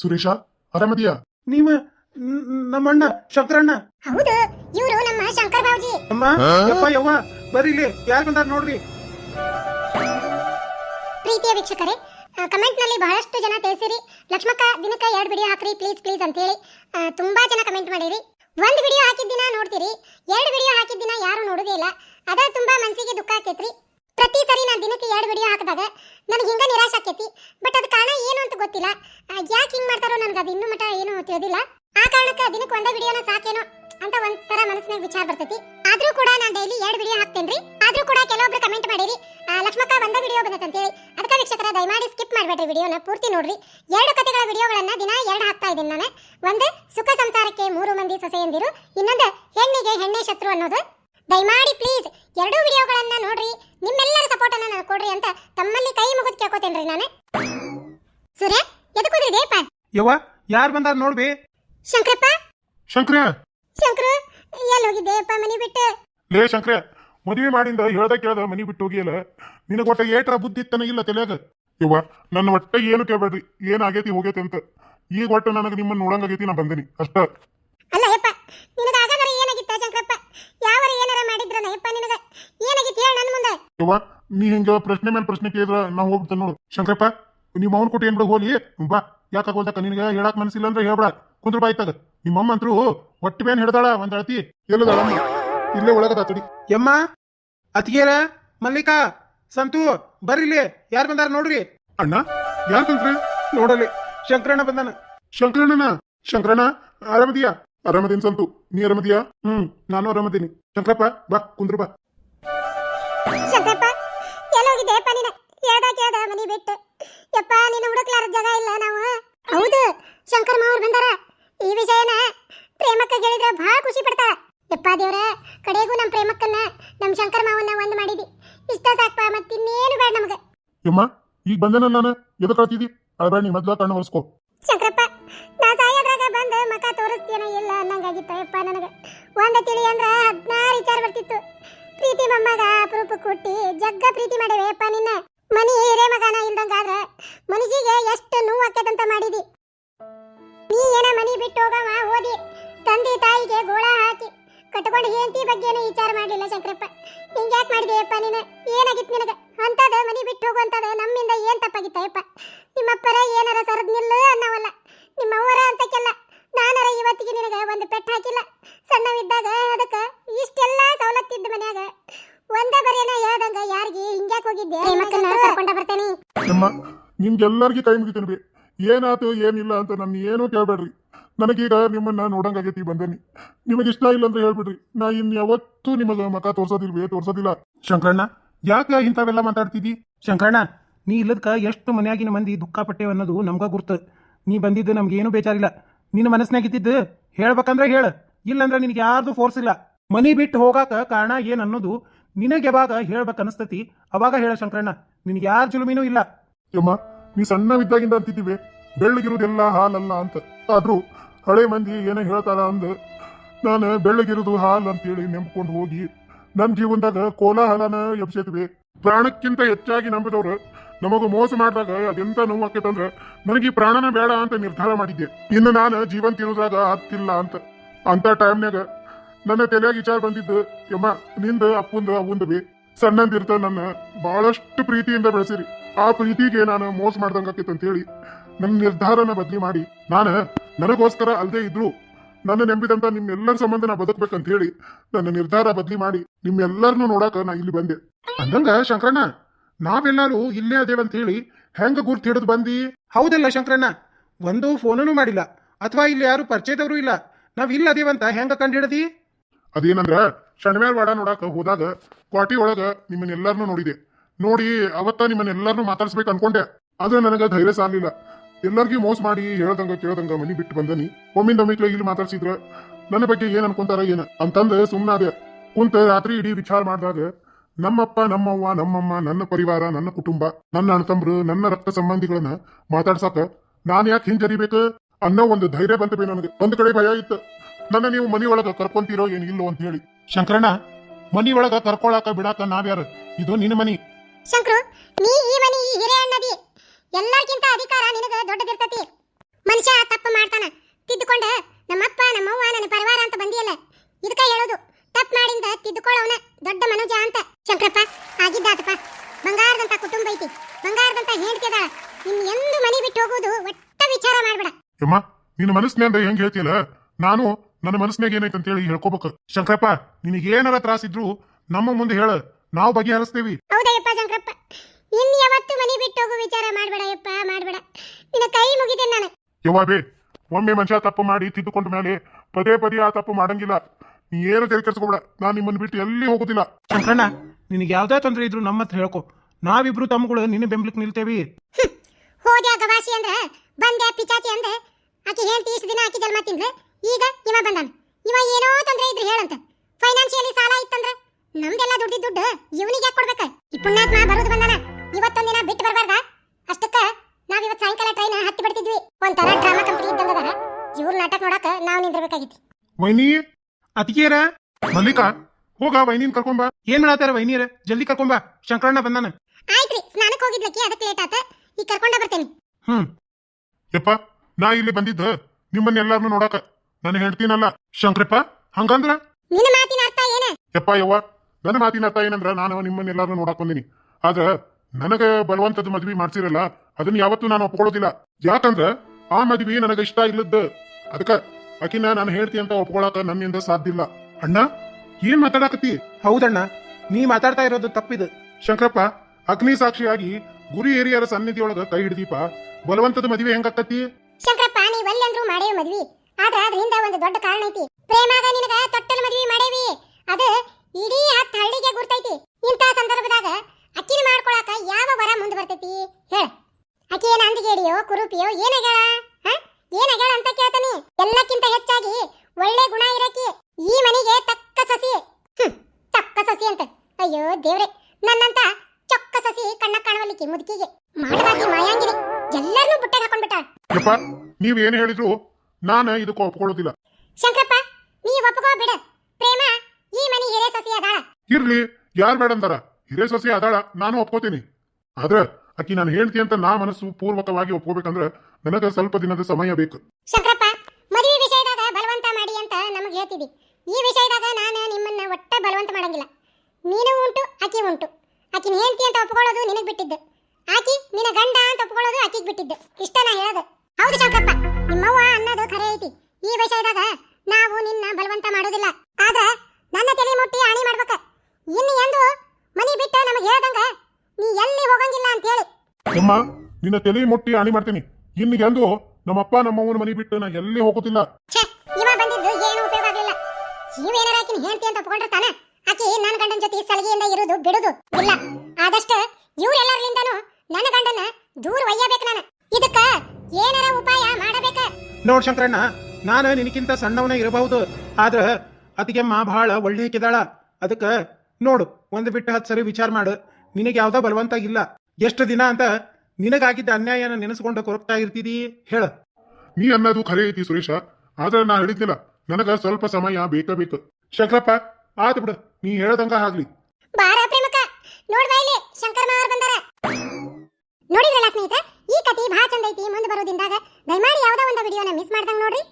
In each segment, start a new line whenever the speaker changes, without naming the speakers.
ಸುರೇಶ ಆರಾಮದಿಯಾ?
ನೀವ ನಮ್ಮಣ್ಣ ಶಂಕರಣ್ಣ.
ಹೌದು ಇವರು ನಮ್ಮ ಶಂಕರ್ ಬಾಬುಜಿ.
ಅಮ್ಮ ಯಪ್ಪ ಯವ್ವ ಬರೀಲಿ ಯಾರು ಬಂದಾರ ನೋಡ್ರಿ.
ಪ್ರೀತಿಯ ವೀಕ್ಷಕರೇ ಕಮೆಂಟ್ನಲ್ಲಿ ಬಹಳಷ್ಟು ಜನ ತಿಳಿಸಿರಿ. ಲಕ್ಷ್ಮಕ್ಕ ದಿನಕ್ಕ ಎರಡು ವಿಡಿಯೋ ಹಾಕ್ರಿ ಪ್ಲೀಸ್ ಪ್ಲೀಸ್ ಅಂತ ಹೇಳಿ ತುಂಬಾ ಜನ ಕಮೆಂಟ್ ಮಾಡಿರಿ. ಒಂದ್ ವಿಡಿಯೋ ಹಾಕಿದ ದಿನ ನೋಡ್ತೀರಿ ಎರಡು ವಿಡಿಯೋ ಹಾಕಿದ ದಿನ ಯಾರು ನೋಡುದೇ ಇಲ್ಲ. ಅದ ತುಂಬಾ ಮನಸ್ಸಿಗೆ ದುಃಖ ಆಕೈತ್ರಿ. ಪ್ರತಿ ಸರಿ ನಾನು ದಿನಕ್ಕೆ ಎರಡು ವಿಡಿಯೋ ಹಾಕಿದಾಗ ಒಂಥರ ವಿಚಾರ ಬರ್ತೈತಿ. ಆದ್ರೂ ಕೂಡ ನಾನು ಡೈಲಿ ಎರಡು ವಿಡಿಯೋ ಹಾಕ್ತೇನ್ರಿ. ಆದ್ರೂ ಕೂಡ ಕೆಲವೊಬ್ರು ಕಮೆಂಟ್ ಮಾಡಿರಿ ಲಕ್ಷ್ಮಕ್ಕ ಒಂದ ವಿಡಿಯೋ ಬಂದೈತೆ ಅಂತೇಳಿ ಅದಕ್ಕೆ ವೀಕ್ಷಕರ ದಯಮಾಡಿ ಸ್ಕಿಪ್ ಮಾಡಬೇಡ್ರಿ ವಿಡಿಯೋನ ಪೂರ್ತಿ ನೋಡ್ರಿ. ಎರಡು ಕಥೆಗಳ ವಿಡಿಯೋಗಳನ್ನ ದಿನ ಎರಡು ಹಾಕ್ತಾ ಇದ್ದೀನಿ ನಾನು. ಒಂದು ಸುಖ ಸಂಸಾರಕ್ಕೆ ಮೂರು ಮಂದಿ ಸೊಸೆಯಂದಿರು. ಇನ್ನೊಂದು ಹೆಣ್ಣಿಗೆ ಹೆಣ್ಣೆ ಶತ್ರು ಅನ್ನೋದು. ದಯಮಾಡಿ ಪ್ಲೀಸ್ ಎರಡು ವಿಡಿಯೋಗಳನ್ನ ನೋಡ್ರಿ. ನಿಮ್ಮೆಲ್ಲರ ಸಪೋರ್ಟ್ ಅನ್ನ ನನಗೆ ಕೊಡ್ರಿ ಅಂತ ತಮ್ಮಲ್ಲಿ ಕೈ ಮುಗಿದು ಕೇಳ್ಕೊತೇನ್ರಿ ನಾನು. ಸೂರ್ಯ ಎದಕ್ಕೆ ಹೋದ್ರಿದೇಪ
ಯವ್ವ ಯಾರು ಬಂದಾರ ನೋಡ್ಬಿ?
ಶಂಕರಪ್ಪ?
ಶಂಕ್ರ?
ಶಂಕರು? ಎಲ್ಲಿ ಹೋಗಿದ್ದೆಪ್ಪ ಮನೆ ಬಿಟ್ಟು.
ಲೇ ಶಂಕ್ರೆ ಮದುವೆ ಮಾಡಿಂದ ಹೇಳ್ದ ಕೇಳ್ದ ಮನಿ ಬಿಟ್ಟು ಹೋಗಿಯಲ್ಲ? ನಿನಗೆ ಒಟ್ಟ ಏಟ್ರ ಬುದ್ಧಿ ಇತ್ತನ ಇಲ್ಲ ತಲೆಯಾಗ? ಇವ್ವ ನನ್ನ ಒಟ್ಟ ಏನು ಕೇಳ್ಬೇಡ್ರಿ ಏನ್ ಆಗೈತಿ ಹೋಗೈತಿ ಅಂತ. ಈಗ ಒಟ್ಟ ನನಗೆ ನಿಮ್ಮನ್ನ ನೋಡಂಗಾಗೈತಿ ನಾ ಬಂದಿನಿ ಅಷ್ಟ.
ಅಲ್ಲ ಯಪ್ಪ ನಿನಗ ಆಗಾದ್ರೆ ಏನಾಗಿತ್ತ ಶಂಕರಪ್ಪ? ಯಾವರ ಏನಾರ ಮಾಡಿದ್ರನ ಯಪ್ಪ ನಿನಗ? ಏನಾಗಿತ್ತು ಹೇಳ ನನ್ನ ಮುಂದೆ.
ಯವ್ವ ನೀ ಹಿಂಗ ಪ್ರಶ್ನೆ ಮೇಲೆ ಪ್ರಶ್ನೆ ಕೇಳಿದ್ರ ನಾ ಹೋಗ್ಬಿಡ್ತೇನೆ ನೋಡು. ಶಂಕರಪ್ಪ ನಿಮ್ಮ ಅವನ್ ಕೊಟ್ಟು ಏನ್ ಬಿಡ ಹೋಲಿ ಬಾ. ಯಾಕೆ ಹೋಗ್ತಕ್ಕ ನಿನಗೆ ಹೇಳಕ್ ಮನಸ್ಸಿಲ್ಲ ಅಂದ್ರೆ ಹೇಳ್ಬೇಡ. ಕುಂದ್ರ ಬಾಯ್ತಾಗ ನಿಮ್ಮಮ್ಮ ಅಂತರೂ ಹೊಟ್ಟೆ ಬೇನ್ ಹಿಡ್ದಾಳ ಒಂದ್ ಅಳತಿ. ಎಲ್ಲದಾಳ ಇಲ್ಲೇ ಒಳಗದ ತಡಿ
ಯಮ್ಮ ಅತಿಗೆರ ಮಲ್ಲಿಕಾ ಸಂತು ಬರ್ರಿಲಿ ಯಾರು ಬಂದಾರ ನೋಡ್ರಿ.
ಅಣ್ಣ ಯಾರ್ ಬಂದ್ರಿ?
ನೋಡಲಿ. ಶಂಕರಣ್ಣ ಬಂದಾನ.
ಶಂಕರಣ್ಣ ಶಂಕರಣ್ಣ ಆರಾಮದಿಯಾ? ಆರಾಮದೀನಿ ಸಂತು? ನೀ ಆರಾಮದಿಯಾ? ಹ್ಮ್ ನಾನು ಆರಾಮದೀನಿ. ಶಂಕರಪ್ಪ ಬಾ ಕುಂದ್ರ ಬಾ.
ಶಂಕರಪ್ಪ ಎಲ್ಲಿ ಹೋಗಿದ್ದೆಪ್ಪ ನೀನು? ಹೇಳ್ದ ಕೇಳ್ದ ಮನಿ ಬಿಟ್ಟು? ಯಪ್ಪ ನೀನು ಹುಡುಕ್ಲಾರ ಜಾಗ ಇಲ್ಲ ನಾವು? ಹೌದು ಶಂಕರ್ ಮಾವ್ರು ಬಂದಾರ ಈ ವಿಷಯನ ಪ್ರೇಮಕ್ಕ ಹೇಳಿದ್ರೆ ಬಹಳ ಖುಷಿ ಪಡ್ತಾಳ ಯಪ್ಪ ದೇವ್ರ ಕಡೆಗೂ ನಮ್ಮ ಪ್ರೇಮಕ್ಕನ್ನ ನಮ್ಮ ಶಂಕರ ಮಾವನ್ನ ಒಂದ್ ಮಾಡಿದಿ. ಇಷ್ಟ ಸಾಕ್ಪ ಮತ್ತಿನ್ನೇನು ಬೇಡ ನಮಗೆ.
ಯಮ್ಮ ಈಗ ಬಂದನ ನಾನು? ಎದಕ್ಕೆ ಕಳ್ತಿದ್ದಿ ಅಳ್ಬೇಡ ನೀ ಮೊದ್ಲ ಕಣ್ಣು ಒರೆಸ್ಕೋ.
ಶಂಕರಪ್ಪ ನಾ ಸಾಯೋದ್ರಾಗ ಬಂದು ಮಕ ತೋರಿಸ್ತೀನ ಇಲ್ಲ ಅನ್ನಂಗಾಗಿತ್ತ ಯಪ್ಪ ನನಗೆ. ಒಂದ ತಿಳಿ ಅಂದ್ರ ಹದಿನಾರು ವಿಚಾರ ಬರ್ತಿತ್ತು. ಪ್ರೀತಿ ಮೊಮ್ಮಗ ಅಪರೂಪ ಕೊಟ್ಟಿ ಜಗ್ಗ ಪ್ರೀತಿ ಮಾಡೇವೆ ಯಪ್ಪ ನಿನ್ನ. ಮನಿ ಹಿರೇ ಮಗನ ಇಲ್ದಂಗಾದ್ರ ಮನಸ್ಸಿಗೆ ಎಷ್ಟು ನೋವು ಆಕೇತಂತ ಮಾಡಿದಿ. ನೀ ಏನ ಮನಿ ಬಿಟ್ಟು ಹೋಗವ ಓದಿ ತಂದೆ ತಾಯಿಗೆ ಗೋಳ ಹಾಕಿ. ಕಟ್ಕೊಂಡು ಹೆಂಡತಿ ಬಗ್ಗೆನೂ ವಿಚಾರ ಮಾಡಲಿಲ್ಲ ಶಂಕರಪ್ಪ. ಹಿಂಗ್ಯಾಕ್ ಮಾಡಿದೆಯಪ್ಪ ನೀನು? ಏನಾಗಿತ್ತು ನಿನಗೆ? ಅಂತದ ಮನಿ ಬಿಟ್ಟು ಹೋಗುವಂತದ ನಮ್ಮಿಂದ ಏನ್ ತಪ್ಪಾಗಿತ್ತಯಪ್ಪ ನಿಮ್ಮಪ್ಪರ ಏನಾರ ಸರದ್ ನಿಲ್ಲು ಅನ್ನವಲ್ಲ. ನಿಮ್ಮವ್ವರ ಅಂತಕ್ಕೆಲ್ಲ ನಾನರ ಇವತ್ತಿಗೆ ನಿನಗೆ ಒಂದು ಪೆಟ್ಟು ಹಾಕಿಲ್ಲ. ಸಣ್ಣವಿದ್ದಾಗ ಅದಕ್ಕೆ ಇಷ್ಟೆಲ್ಲ ಸವಲತ್ತಿದ್ದ ಮನ್ಯಾಗ. ಒಂದೇ ಬರೇನ ಹೇಳ್ದಂಗ ಯಾರಿಗೆ ಹಿಂಗ್ಯಾಕ್ ಹೋಗಿದ್ದೆ ಕರ್ಕೊಂಡು ಕರ್ಕೊಂಡ ಬರ್ತೇನೆ.
ನಿಮ್ಗೆಲ್ಲರಿಗೂ ಕೈ ಮುಗಿತೀನಿ ಬಿ. ಏನಾತು ಏನಿಲ್ಲ ಅಂತ ನನ್ನ ಏನೂ ಕೇಳ್ಬೇಡ್ರಿ. ನನಗೀಗ ನಿಮ್ಮನ್ನ ನೋಡಂಗಾಗೈತಿ ಬಂದೇನಿ. ನಿಮಗೆ ಇಷ್ಟ ಇಲ್ಲ ಅಂದ್ರೆ ಹೇಳ್ಬಿಡ್ರಿ. ನಾ ಇನ್ ಯಾವತ್ತೂ ನಿಮಗೆ ಮಕ ತೋರ್ಸೋದಿಲ್ವೇ ತೋರ್ಸೋದಿಲ್ಲ.
ಶಂಕರಣ್ಣ ಯಾಕೆ ಇಂಥವೆಲ್ಲ ಮಾತಾಡ್ತಿದ್ದಿ? ಶಂಕರಣ್ಣ ನೀ ಇಲ್ಲದಕ್ಕ ಎಷ್ಟು ಮನೆಯಾಗಿನ ಮಂದಿ ದುಃಖ ಪಟ್ಟೆ ಅನ್ನೋದು ನಮ್ಗ ಗುರ್ತು. ನೀ ಬಂದಿದ್ದು ನಮ್ಗೇನು ಬೇಜಾರಿಲ್ಲ. ನಿನ್ನ ಮನಸ್ಸಿನಾಗ ಇದ್ದಿದ್ದು ಹೇಳ್ಬೇಕಂದ್ರೆ ಹೇಳ. ಇಲ್ಲಂದ್ರೆ ನಿನಗೆ ಯಾರ್ದು ಫೋರ್ಸ್ ಇಲ್ಲ. ಮನಿ ಬಿಟ್ಟು ಹೋಗಾಕ ಕಾರಣ ಏನು ಅನ್ನೋದು ನಿನಗೆ ಯಾವಾಗ ಹೇಳ್ಬೇಕು ಅನಿಸ್ತತಿ ಅವಾಗ ಹೇಳ ಶಂಕರಣ್ಣ. ನಿನಗೆ ಯಾರ ಜುಲುಮಿನೂ ಇಲ್ಲ.
ಯಮ್ಮ ನೀ ಸಣ್ಣವಿದ್ದಾಗಿಂದ ಅಂತಿದ್ದೀವಿ. ಬೆಳ್ಳಗಿರುವುದೆಲ್ಲ ಹಾಲಲ್ಲ ಅಂತ. ಆದ್ರೂ ಹಳೆ ಮಂದಿ ಏನೋ ಹೇಳ್ತಾರ ಅಂದ, ನಾನು ಬೆಳ್ಳಗಿರುವುದು ಹಾಲ್ ಅಂತೇಳಿ ನೆಂಪ್ಕೊಂಡು ಹೋಗಿ ನನ್ನ ಜೀವನದಾಗ ಕೋಲಾಹಲನ ಎಬ್ಸೈತಿವಿ. ಪ್ರಾಣಕ್ಕಿಂತ ಹೆಚ್ಚಾಗಿ ನಂಬಿದವ್ರು ನಮಗ ಮೋಸ ಮಾಡಿದಾಗ ಅದೆಂತ ನೋವು ಆಕೈತಂದ್ರ ನನಗೆ ಈ ಪ್ರಾಣನ ಬೇಡ ಅಂತ ನಿರ್ಧಾರ ಮಾಡಿದ್ದೆ. ಇನ್ನು ನಾನು ಜೀವನ್ ತಿರುದಾಗ ಆಗ್ತಿಲ್ಲ ಅಂತ. ಅಂತ ಟೈಮ್ನಾಗ ನನ್ನ ತಲೆಯಾಗ ವಿಚಾರ ಬಂದಿದ್ದು, ಯಮ್ಮ, ನಿಂದ ಅಪ್ಪಂದ ಅವಂದ ಬಿ. ಸಣ್ಣಂದಿರ್ತ ನನ್ನ ಬಹಳಷ್ಟು ಪ್ರೀತಿಯಿಂದ ಬೆಳೆಸಿರಿ. ಆ ಪ್ರೀತಿಗೆ ನಾನು ಮೋಸ ಮಾಡ್ದಂಗ ಅಂತ ಹೇಳಿ ನನ್ನ ನಿರ್ಧಾರನ ಬದಲಿ ಮಾಡಿ. ನಾನು ನನಗೋಸ್ಕರ ಅಲ್ಲದೆ ಇದ್ರು ನನ್ನ ನೆಂಬಿದಂತ ನಿಮ್ಮೆಲ್ಲರ ಸಂಬಂಧ ನಾ ಬದುಕ್ಬೇಕಂತ ಹೇಳಿ ನನ್ನ ನಿರ್ಧಾರ ಬದಲಿ ಮಾಡಿ ನಿಮ್ಮೆಲ್ಲರನ್ನೂ ನೋಡಾಕ ನಾ ಇಲ್ಲಿ ಬಂದೆ. ಅಂದಂಗ ಶಂಕರಣ್ಣ ನಾವೆಲ್ಲರೂ ಇಲ್ಲೇ ಅದೇವಂತ ಹೇಳಿ ಹೆಂಗ ಗುರ್ತು ಹಿಡಿದು ಬಂದಿ?
ಹೌದಲ್ಲ ಶಂಕರಣ್ಣ ಒಂದು ಫೋನೂ ಮಾಡಿಲ್ಲ. ಅಥವಾ ಇಲ್ಲಿ ಯಾರು ಪರಿಚಯದವರು ಇಲ್ಲ. ನಾವ್ ಇಲ್ಲ ಅದೇವಂತ ಹೆಂಗ ಕಂಡು ಹಿಡದಿ?
ಅದೇನಂದ್ರ ಶನಿವಾರ ವಾಡ ನೋಡಾಕ ಹೋದಾಗ ಕ್ವಾಟಿ ಒಳಗ ನಿಮ್ಮನ್ನೆಲ್ಲರನ್ನೂ ನೋಡಿದೆ. ನೋಡಿ ಅವತ್ತ ನಿಮ್ಮನ್ನೆಲ್ಲರನ್ನೂ ಮಾತಾಡ್ಸ್ಬೇಕು ಅನ್ಕೊಂಡೆ ಆದ್ರೆ ನನಗ ಧೈರ್ಯ ಸಾಲಿಲ್ಲ ಎಲ್ಲರಿಗೂ ಮೋಸ ಮಾಡಿ ಹೇಳ್ದಂಗ ಕೇಳ್ದಂಗ ಮನಿ ಬಿಟ್ಟು ಬಂದನಿ. ಒಮ್ಮಿಂದ ಒಮ್ಮಿಕ್ಲೆ ಇಲ್ಲಿ ಮಾತಾಡ್ಸಿದ್ರ, ನನ್ನ ಬಗ್ಗೆ ಏನ್ ಅನ್ಕೊಂತಾರ ಏನ? ಅಂತಂದ ಸುಮ್ಮನಾದೆ ಕುಂತ ರಾತ್ರಿ ಇಡೀ ವಿಚಾರ ಮಾಡಿದಾಗ, ನಮ್ಮಪ್ಪ, ನಮ್ಮವ್ವ, ನಮ್ಮಮ್ಮ, ನನ್ನ ಪರಿವಾರ, ನನ್ನ ಕುಟುಂಬ, ನನ್ನ ಅಣ್ಣತಂಬ್ರು ನನ್ನ ರಕ್ತ ಸಂಬಂಧಿಗಳನ್ನ ಮಾತಾಡ್ಸಾಕ ನಾನ್ ಯಾಕೆ ಹಿಂಜರಿಬೇಕು? ಅನ್ನೋ ಒಂದು ಧೈರ್ಯ ಬಂತ ನನಗೆ. ಒಂದ್ ಕಡೆ ಭಯ ಇತ್ತು. ನನ್ನ ನೀವು ಮನಿ ಒಳಗ ಕರ್ಕೊಂತೀರೋ ಏನ್ ಇಲ್ಲೋ ಅಂತ ಹೇಳಿ. ಶಂಕರಣ್ಣ, ಮನಿ ಒಳಗ ಕರ್ಕೊಳಕ ಬಿಡಾಕ ನಾವ್ಯಾರು? ಇದು ನಿನ್ನ ಮನಿ.
ಶಂಕ್ರು, ನೀ ಈ ಮನಿ ಹಿರೇ ಅಣ್ಣದಿ. ಎಲ್ಲರ್ಕಿಂತ ಅಧಿಕಾರ ನಿನಗ ದೊಡ್ಡದಿರ್ತತಿ. ಮನುಷ್ಯ ತಪ್ಪು ಮಾಡ್ತಾನ. ತಿದ್ದುಕೊಂಡ ನಮ್ಮಪ್ಪ ನಮ್ಮವ್ವ ನನ್ನ ಪರಿವಾರ ಅಂತ ಬಂದಿಯಲ್ಲ. ಇದಕ್ಕ ಹೇಳೋದು ತಪ್ಪು ಮಾಡಿಂದ ತಿದ್ದುಕೊಳ್ಳವನ ದೊಡ್ಡ ಮನುಜ ಅಂತ. ಶಂಕರಪ್ಪ ಆಗಿದ್ದಾತಪ್ಪ. ಬಂಗಾರದಂತ ಕುಟುಂಬ ಐತಿ. ಬಂಗಾರದಂತ ಹೆಂಡತಿ ಅದಾಳ. ಇನ್ ಎಂದು ಮನೆ ಬಿಟ್ಟು ಹೋಗೋದು ಒಟ್ಟ ವಿಚಾರ ಮಾಡ್ಬೇಡ.
ಅಮ್ಮ ನಿನ್ನ ಮನಸ್ಸಿನಿಂದ ಹೆಂಗ್ ಹೇಳ್ತಿಯಲ್ಲ? ನಾನು ನನ್ನ ಮನಸ್ಸಿನಾಗ ಏನೈತೆ ಅಂತ ಹೇಳಿ ಹೇಳ್ಕೊಬೇಕು. ಶಂಕರಪ್ಪ ನಿನಗೆ ಏನಾರ ತ್ರಾಸಿದ್ರು ನಮ್ಮ ಮುಂದೆ ಹೇಳ. ನಾವು ಬಗೆಹರಿಸ್ತೀವಿ.
ಹೌದಯ್ಯಪ್ಪ ಶಂಕರಪ್ಪ. ಇನ್ ಯಾವತ್ತು ಮನೆ ಬಿಟ್ಟು ಹೋಗೋ ವಿಚಾರ ಮಾಡ್ಬೇಡ ಯಪ್ಪ ಮಾಡ್ಬೇಡ ನಿನ್ನ ಕೈ ಮುಗಿತೇನೆ ನಾನು
ಯವ್ವ ಬೇ ಒಮ್ಮೆ ಮನುಷ್ಯ ತಪ್ಪು ಮಾಡಿ ತಿದ್ದುಕೊಂಡ ಮೇಲೆ ಪದೇ ಪದೇ ಆ ತಪ್ಪು ಮಾಡಂಗಿಲ್ಲ. ನೀ ಏನು ತೆರೆ ಕೆಡ್ಸ್ಕೊಬೇಡ ನಾನು ನಿಮ್ಮನ್ನು ಬಿಟ್ಟು ಎಲ್ಲಿ ಹೋಗೋದಿಲ್ಲ.
ಶಂಕರಣ್ಣ ನಿನಗೆ ಯಾವ್ದೇ ತೊಂದರೆ ಇದ್ರು ನಮ್ಮ ಹತ್ರ ಹೇಳ್ಕೊ. ನಾವಿಬ್ರು ತಮ್ಮಗಳು ನಿನ್ನ ಬೆಂಬಲಕ್ಕೆ ನಿಲ್ತೇವಿ.
ಹೋದ್ಯಾ ಗವಾಸಿ ಅಂದ್ರ? ಬಂದ್ಯಾ ಪಿಚಾಚಿ ಅಂದ? ಆಕಿ ಹೇಳ್ತಿ ಇಷ್ಟು ದಿನ ಆಕಿ ಜನ್ಮ ತಿಂದ್ರೆ ಈಗ ಇವ ಬಂದಾನ. ಇವ ಏನೋ ತೊಂದ್ರೆ ಇದ್ರೆ ಹೇಳಂತ. ಫೈನಾನ್ಷಿಯಲಿ ಸಾಲ ಇತ್ತಂದ್ರೆ? ನಮ್ದೆಲ್ಲ ದುಡ್ಡಿ ದುಡ್ಡು ಇವನಿಗೆ ಯಾಕೆ ಕೊಡ್ಬೇಕ? ಈ ಪುಣ್ಯಾತ್ಮ ಬರೋದು ಬಂದಾನ. ಇವತ್ತೊಂದಿನ ಬಿಟ್ಟು ಬರಬಾರ್ದ? ಅಷ್ಟಕ್ಕ ನಾವ್ ಇವತ್ ಸಾಯಂಕಾಲ ಟ್ರೈನ್ ಹತ್ತಿ ಬಿಡ್ತಿದ್ವಿ ಒಂಥರ ಡ್ರಾಮಾ ಕಂಪನಿ ಇದ್ದಂಗದ ಇವ್ರ ನಾಟಕ ನೋಡಕ ನಾವ್ ನಿಂದಿರ್ಬೇಕಾಗಿತ್ತು.
ವೈನಿ
ಅದಕ್ಕೇರ
ಮಲ್ಲಿಕಾ ಹೋಗ ವೈನಿನ್ ಕರ್ಕೊಂಬ
ಏನ್ ಮಾಡತ್ತಾರ ವೈನಿಯರ? ಜಲ್ದಿ ಕರ್ಕೊಂಬ ಶಂಕರಣ್ಣ ಬಂದಾನ.
ಆಯ್ತ್ರಿ ಸ್ನಾನಕ್ಕೆ ಹೋಗಿದ್ಲಕ್ಕಿ ಅದಕ್ಕೆ ಲೇಟ್ ಆತ. ಈಗ ಕರ್ಕೊಂಡ ಬರ್ತೇನೆ.
ಹ್ಮ್.
ಯಪ್ಪ ನಾ ಇಲ್ಲಿ ಬಂದಿದ್ದ ನಿಮ್ಮನ್ನ ಎಲ್ಲಾರ್ನು ನೋಡಾಕ. ನಾನು ಹೇಳ್ತೀನಲ್ಲ ಶಂಕರಪ್ಪ ಹಂಗಂದ್ರ?
ನಿನ್ನ ಮಾತಿನ ಅರ್ಥ ಏನ?
ಯಪ್ಪ ಯವ್ವ ನನ್ನ ಮಾತಿನ ಅರ್ಥ ಏನಂದ್ರ ನಾನು ನಿಮ್ಮನ್ನ ಎಲ್ಲಾರನ್ನು ನೋಡಾಕ್ ಬಂದಿನಿ. ಆದ್ರ ನನಗ ಬಲವಂತದ ಮದ್ವಿ ಮಾಡ್ಸಿರಲ್ಲ ಅದನ್ನ ಯಾವತ್ತೂ ನಾನು ಒಪ್ಕೊಳ್ಳೋದಿಲ್ಲ. ಯಾಕಂದ್ರ ಆ ಮದ್ವಿ ನನಗ ಇಷ್ಟ ಇಲ್ಲದ್ದು. ಅದಕ್ಕ ಆಕಿನ ನಾನು ಹೇಳ್ತಿ ಅಂತ ಒಪ್ಕೊಳಕ ನನ್ನಿಂದ ಸಾಧ್ಯ ಇಲ್ಲ. ಅಣ್ಣ ಏನ್ ಮಾತಾಡಕತ್ತಿ?
ಹೌದಣ್ಣ ನೀ ಮಾತಾಡ್ತಾ ಇರೋದು ತಪ್ಪಿದು.
ಶಂಕರಪ್ಪ ಅಗ್ನಿ ಸಾಕ್ಷಿಯಾಗಿ ಗುರಿ ಹಿರಿಯರ ಸನ್ನಿಧಿಯೊಳಗ ಕೈ ಹಿಡಿದೀಪ. ಬಲವಂತದ ಮದುವೆ ಹೆಂಗಾಕತ್ತಿ?
ಶಂಕರಪ್ಪ ನೀ ಒಲ್ಲೆಂದ್ರು ಮಾಡೇ ಮದ್ವಿ. ಆದ್ರ ಅದರಿಂದ ಹಿಂದ ಒಂದು ದೊಡ್ಡ ಕಾರಣ ಐತಿ. ಪ್ರೇಮಾಗ ನಿನಗ ತೊಟ್ಟಲ ಮದ್ವಿ ಮಾಡೇವಿ ಅದು ಇಡೀ ಹತ್ತು ಹಳ್ಳಿಗೆ ಗುರ್ತೈತಿ ಇಂಥ ಸಂದರ್ಭದಾಗ ಅಕ್ಕಿನ ಮಾಡ್ಕೊಳಕ ಯಾವ ವರ ಮುಂದೆ ಬರ್ತೈತಿ ಹೇಳ ಅಕ್ಕಿ ಏನ ಅಂದಿಗೇಡಿಯೋ ಕುರುಪಿಯೋ ಏನಾಗ್ಯಾಳ ಹ ಏನಾಗ್ಯಾಳ ಅಂತ ಕೇಳ್ತಾನಿ ಎಲ್ಲಕ್ಕಿಂತ ಹೆಚ್ಚಾಗಿ ಒಳ್ಳೆ ಗುಣ ಇರಕಿ ಈ ಮನೆಗೆ ತಕ್ಕ ಸಸಿ ಹ್ಮ್ ತಕ್ಕ ಸಸಿ ಅಂತ ಅಯ್ಯೋ ದೇವ್ರೆ ನನ್ನಂತ ಚೊಕ್ಕ ಸಸಿ ಕಣ್ಣ ಕಾಣವಲ್ಲಿಕ್ಕಿ ಮುದುಕಿಗೆ. ಮಾಡದಾಕಿ ಮಾಯಾಂಗಿನಿ ಎಲ್ಲರನ್ನೂ ಬುಟ್ಟೆ ಹಾಕೊಂಡ್ಬಿಟ್ಟಪ್ಪ
ಯಪ್ಪ ನೀವ್ ಏನ್ ಹೇಳಿದ್ರು? ನಾನು ಇದಕ್ಕೆ ಒಪ್ಕೊಳ್ಳೋದಿಲ್ಲ.
ಶಂಕರಪ್ಪ ನೀ ಒಪ್ಪಗೋ ಬಿಡ ಪ್ರೇಮ ಈ ಮನಿ ಹಿರೇ ಸಸಿ ಅದಾಳ.
ಇರ್ಲಿ ಯಾರ್ ಬೇಡಂದಾರ ಹಿರೇ ಸಸಿ ಅದಾಳ ನಾನು ಒಪ್ಕೋತೀನಿ. ಆದ್ರೆ ಅಕ್ಕಿ ನಾನು ಹೇಳ್ತಿ ಅಂತ ನಾ ಮನಸ್ಸು ಪೂರ್ವಕವಾಗಿ ಒಪ್ಕೋಬೇಕಂದ್ರೆ ನನಗೆ ಸ್ವಲ್ಪ ದಿನದ ಸಮಯ ಬೇಕು.
ಶಂಕರಪ್ಪ ಮದುವೆ ವಿಷಯದಾಗ ಬಲವಂತ ಮಾಡಿ ಅಂತ ನಮಗೆ ಹೇಳ್ತಿದ್ದಿ ಈ ವಿಷಯದಾಗ ನಾನು ನಿಮ್ಮನ್ನ ಒಟ್ಟ ಬಲವಂತ ಮಾಡಂಗಿಲ್ಲ. ನೀನು ಉಂಟು ಆಕೆ ಉಂಟು. ಆಕಿನ ಹೇಳ್ತಿ ಅಂತ ಒಪ್ಕೊಳ್ಳೋದು ನಿನಗೆ ಬಿಟ್ಟಿದ್ದು. ಆಕಿ ನಿನ್ನ ಗಂಡ ಅಂತ ಒಪ್ಕೊಳ್ಳೋದು ಆಕಿಗ್ ಬಿಟ್ಟಿದ್ದು. ಇಷ್ಟ ನಾ ಹೇಳೋದು. ಹೌದು ಶಂಕರಪ್ಪ ನಿಮ್ಮವ್ವ ಅನ್ನೋದು ಖರೆ ಐತಿ. ಈ ವಿಷಯದಾಗ ನಾವು ನಿನ್ನ ಬಲವಂತ ಮಾಡೋದಿಲ್ಲ. ಆದ್ರ ನನ್ನ ತಲೆ ಮುಟ್ಟಿ ಆಣಿ ಮಾಡ್ಬೇಕ. ಇನ್ನು ಎಂದು ಮನಿ ಬಿಟ್ಟ ನಮಗೆ ಹೇಳ್ದಂಗ ನೀ ಎಲ್ಲಿ ಹೋಗಂಗಿಲ್ಲ ಅಂತ ಹೇಳಿ
ಅಮ್ಮ ನಿನ್ನ ತಲೆ ಮುಟ್ಟಿ ಹಾನಿ ಮಾಡ್ತೀನಿ. ಇನ್ನು ಎಂದು ನಮ್ಮಪ್ಪ ನಮ್ಮವ್ವನ ಮನಿ ಬಿಟ್ಟು ನಾ ಎಲ್ಲಿ ಹೋಗೋತಿಲ್ಲ
ಛೇ ಇವ ಬಂದಿದ್ದು ಏನು ಉಪಯೋಗ ಆಗಲಿಲ್ಲ. ಇವೇನಾರ ಆಕಿನ ಹೇಳ್ತಿ ಅಂತ ಒಪ್ಕೊಂಡಿರ್ತಾನ ಆಕಿ ನನ್ನ ಗಂಡನ ಜೊತೆ ಸಲಿಗೆಯಿಂದ ಇರೋದು ಬಿಡುದು ಇಲ್ಲ. ಆದಷ್ಟು ಇವರೆಲ್ಲರಿಂದನು ನನ್ನ ಗಂಡನ ದೂರ ಒಯ್ಯಬೇಕು ನಾನು. ಇದಕ್ಕ ಏನಾರ ಉಪಾಯ ಮಾಡಬೇಕ?
ನೋಡ್ ಶಂಕರಣ್ಣ ನಾನು ನಿನಕ್ಕಿಂತ ಸಣ್ಣವನೇ ಇರಬಹುದು. ಆದ್ರ ಅತಿಗೆಮ್ಮ ಬಹಳ ಒಳ್ಳೆ ಕಿದಾಳ. ಅದಕ್ಕೆ ನೋಡು ಒಂದು ಬಿಟ್ಟು ಹತ್ತು ಸರಿ ವಿಚಾರ ಮಾಡು. ನಿನಗೆ ಯಾವ್ದೋ ಬಲವಂತ ಇಲ್ಲ. ಎಷ್ಟು ದಿನ ಅಂತ ನಿನಗಾಗಿದ್ದ ಅನ್ಯಾಯನ ನೆನೆಸ್ಕೊಂಡು ಕೊರಗ್ತಾ ಇರ್ತಿದಿ? ಹೇಳ.
ನೀ ಅನ್ನೋದು ಖರೆ ಐತಿ ಸುರೇಶ. ಆದ್ರೆ ನಾ ಹೇಳಿದ್ನಿಲ್ಲ ನನಗ ಸ್ವಲ್ಪ ಸಮಯ ಬೇಕಾ ಬೇಕು ಶಂಕರಪ್ಪ ಆತು ಬಿಡು, ನೀ ಹೇಳ್ದಂಗ ಆಗ್ಲಿ.
ಬಾರ ಪ್ರೇಮಕ ನೋಡ್ಬಾ ಇಲ್ಲಿ, ಶಂಕರ್ ಮಾವರ್ ಬಂದಾರ. ನೋಡಿದ್ರಲ್ಲ ಸ್ನೇಹಿತರೆ, ಈ ಕತಿ ಬಹಳ ಚಂದ ಐತಿ ಮುಂದೆ ಬರೋದಿಂದಾಗ, ದಯಮಾಡಿ ಯಾವ್ದೋ ಒಂದು ವಿಡಿಯೋನ ಮಿಸ್ ಮಾಡ್ದಂಗ ನೋಡ್ರಿ.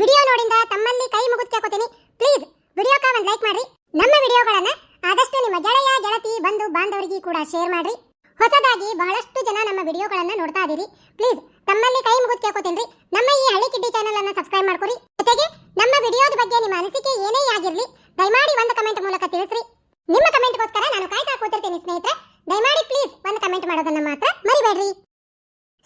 ವಿಡಿಯೋ ನೋಡಿಂದ ತಮ್ಮಲ್ಲಿ ಕೈ ಮುಗಿದ್ ಕೇಳ್ಕೊತೀನಿ. ಪ್ಲೀಸ್ ವಿಡಿಯೋಕ ಒಂದ್ ಲೈಕ್ ಮಾಡ್ರಿ. ನಮ್ಮ ವಿಡಿಯೋಗಳನ್ನ ಆದಷ್ಟು ನಿಮ್ಮ ಗೆಳೆಯ, ಗೆಳತಿ, ಬಂಧು, ಬಾಂಧವರಿಗೆ ಕೂಡ ಶೇರ್ ಮಾಡ್ರಿ. ಹೊಸದಾಗಿ ಬಹಳಷ್ಟು ಜನ ನಮ್ಮ ವಿಡಿಯೋಗಳನ್ನ ನೋಡ್ತಾ ಇದೀರಿ. ಪ್ಲೀಸ್ ತಮ್ಮಲ್ಲಿ ಕೈ ಮುಗಿದ್ ಕೇಳ್ಕೊತೀನಿ ನಮ್ಮ ಈ ಹಳ್ಳಿ ಕಿಡ್ಡಿ ಚಾನೆಲ್ ಅನ್ನ ಸಬ್ಸ್ಕ್ರೈಬ್ ಮಾಡ್ಕೊರಿ. ಜೊತೆಗೆ, ನಮ್ಮ ವಿಡಿಯೋದ ಬಗ್ಗೆ ನಿಮ್ಮ ಅನಿಸಿಕೆ ಏನೇ ಆಗಿರ್ಲಿ ದಯಮಾಡಿ ಒಂದು ಕಮೆಂಟ್ ಮೂಲಕ ತಿಳಿಸ್ರಿ. ನಿಮ್ಮ ಕಮೆಂಟ್ಗೋಸ್ಕರ ನಾನು ಕಾಯ್ತಾ ಕೂತಿರ್ತೀನಿ ಸ್ನೇಹಿತರೆ. ದಯಮಾಡಿ ಪ್ಲೀಸ್ ಒಂದು ಕಮೆಂಟ್ ಮಾಡೋದನ್ನ ಮಾತ್ರ ಮರಿಬೇಡ್ರಿ.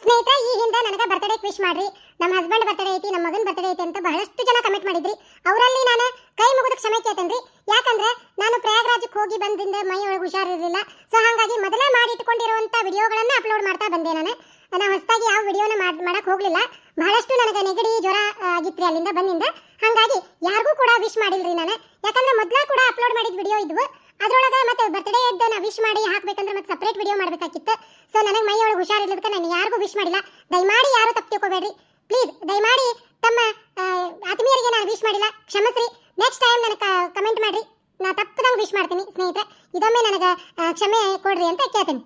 ಸ್ನೇಹಿತರೆ, ಈ ಹಿಂದೆ ನನಗೆ ಬರ್ತ್ಡೇ ವಿಶ್ ಮಾಡ್ರಿ. ನಮ್ಮ ಹಸ್ಬೆಂಡ್ ಬರ್ತ್ಡೇ ಐತಿ, ನಮ್ಮ ಮಗನ ಬರ್ತ್ಡೇ ಐತಿ ಅಂತ ಬಹಳಷ್ಟು ಜನ ಕಮೆಂಟ್ ಮಾಡಿದ್ರಿ. ಅವರಲ್ಲಿ ನಾನು ಕೈ ಮುಗಿದ ಕ್ಷಮೆ ಕೇಳ್ತೇನ್ರಿ. ಯಾಕಂದ್ರೆ ನಾನು ಪ್ರಯಾಗ್ರಾಜಕ್ಕೆ ಹೋಗಿ ಬಂದಿಂದ ಮೈಯೊಳಗೆ ಹುಷಾರಿರಲಿಲ್ಲ. ಸೊ ಹಾಗಾಗಿ ಮೊದಲೇ ಮಾಡಿಟ್ಕೊಂಡಿರುವಂಥ ವಿಡಿಯೋಗಳನ್ನ ಅಪ್ಲೋಡ್ ಮಾಡ್ತಾ ಬಂದೆ ನಾನು. ನಾನು ಹೊಸದಾಗಿ ಯಾವ ವಿಡಿಯೋನ ಮಾಡಕ್ ಹೋಗಲಿಲ್ಲ. ಬಹಳಷ್ಟು ನನಗೆ ನೆಗಡಿ ಜ್ವರ ಆಗಿತ್ತು ಅಲ್ಲಿಂದ ಬಂದಿಂದ. ಹಾಗಾಗಿ ಯಾರಿಗೂ ಕೂಡ ವಿಶ್ ಮಾಡಿಲ್ರಿ ನಾನು. ಯಾಕಂದ್ರೆ ಮೊದಲ ಕೂಡ ಅಪ್ಲೋಡ್ ಮಾಡಿದ ವಿಡಿಯೋ ಇದ್ವು. ಅದರೊಳಗೆ ಮತ್ತೆ ಬರ್ತ್ಡೇ ಇದ್ದ ನಾ ವಿಶ್ ಮಾಡಿ ಹಾಕ್ಬೇಕಂದ್ರೆ ಮತ್ತೆ ಸಪ್ರೇಟ್ ವಿಡಿಯೋ ಮಾಡಬೇಕಾಗಿತ್ತು. ಸೊ ನನಗೆ ಮೈ ಒಳಗೆ ಹುಷಾರಿಲ್ಲದಕ್ಕೆ ನಾನು ಯಾರಿಗೂ ವಿಶ್ ಮಾಡಿಲ್ಲ. ದಯಮಾಡಿ ಯಾರು ತಪ್ಪು ತಿಳ್ಕೊಬೇಡ್ರಿ. ಪ್ಲೀಸ್ ದಯಮಾಡಿ ತಮ್ಮ ಆತ್ಮೀಯರಿಗೆ ನಾನು ವಿಶ್ ಮಾಡಿಲ್ಲ. ಕ್ಷಮಿಸ್ರಿ. ನೆಕ್ಸ್ಟ್ ಟೈಮ್ ನನಗೆ ಕಮೆಂಟ್ ಮಾಡಿರಿ. ನಾ ತಪ್ಪದಂಗೆ ವಿಶ್ ಮಾಡ್ತೀನಿ ಸ್ನೇಹಿತರೆ. ಇದೊಮ್ಮೆ ನನಗೆ ಕ್ಷಮೆ ಕೊಡ್ರಿ ಅಂತ ಕೇಳ್ತೀನಿ.